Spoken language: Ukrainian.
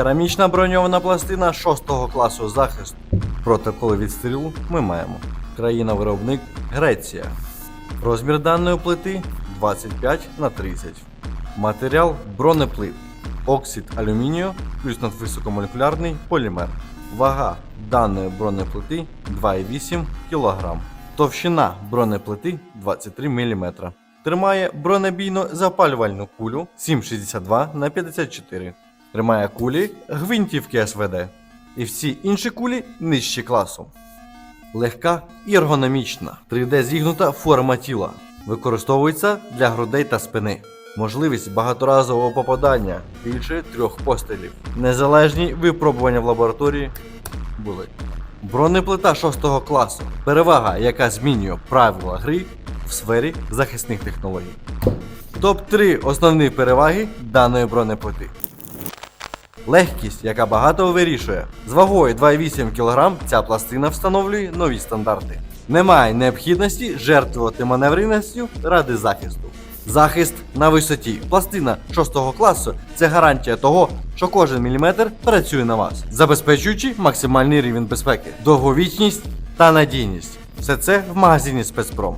Керамічна броньована пластина 6 класу захисту. Протоколи відстрілу ми маємо. Країна-виробник Греція. Розмір даної плити 25 на 30. Матеріал бронеплит. Оксид алюмінію плюс надвисокомолекулярний полімер. Вага даної бронеплити 2,8 кг. Товщина бронеплити 23 мм. Тримає бронебійно запалювальну кулю 7,62 на 54. Тримає кулі гвинтівки СВД. І всі інші кулі нижчі класу. Легка і ергономічна, 3D зігнута форма тіла. Використовується для грудей та спини. Можливість багаторазового попадання більше трьох пострілів. Незалежні випробування в лабораторії були. Бронеплита 6 класу. Перевага, яка змінює правила гри в сфері захисних технологій. Топ-3 основні переваги даної бронеплити. Легкість, яка багато вирішує. З вагою 2,8 кг ця пластина встановлює нові стандарти. Немає необхідності жертвувати маневреністю ради захисту. Захист на висоті. Пластина 6 класу це гарантія того, що кожен міліметр працює на вас, забезпечуючи максимальний рівень безпеки, довговічність та надійність. Все це в магазині спецпром.